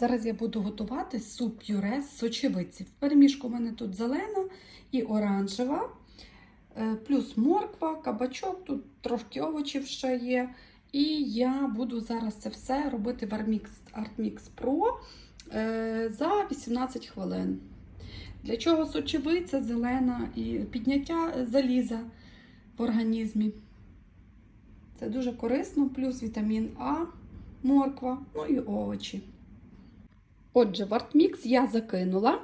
Зараз я буду готувати суп пюре з сочевиці. Перемішку у мене тут зелена і оранжева, е, плюс морква, кабачок, тут трошки овочів ще є. І я буду зараз це все робити в Artmix, Artmix Pro е, за 18 хвилин. Для чого сочевиця зелена і підняття заліза в організмі. Це дуже корисно, плюс вітамін А, морква, ну і овочі. Отже, в артмікс я закинула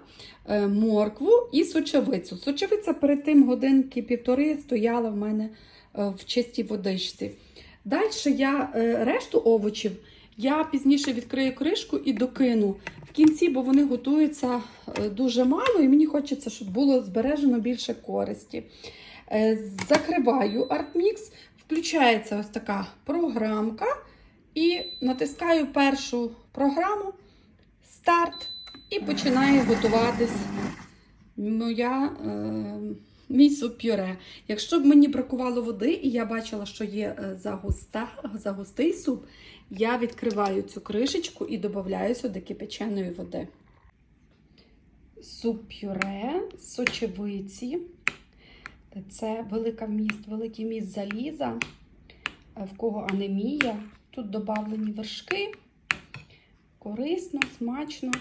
е, моркву і сочевицю. Сочевиця перед тим годинки півтори стояла в мене е, в чистій водичці. Далі я е, решту овочів я пізніше відкрию кришку і докину в кінці, бо вони готуються дуже мало, і мені хочеться, щоб було збережено більше користі. Закриваю артмікс, включається ось така програмка, і натискаю першу програму старт і починає готуватись моя, е, мій суп пюре. Якщо б мені бракувало води, і я бачила, що є е, загуста, загустий суп, я відкриваю цю кришечку і додаю сюди кипяченої води. Суп пюре, сочевиці. Це велика вміст, великий міст заліза, е, в кого анемія. Тут додавлені вершки. Корисно, смачно.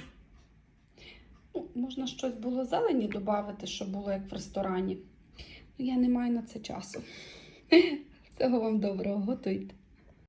Ну, можна щось було зелені додати, щоб було як в ресторані. Ну, я не маю на це часу. Всього вам доброго, готуйте.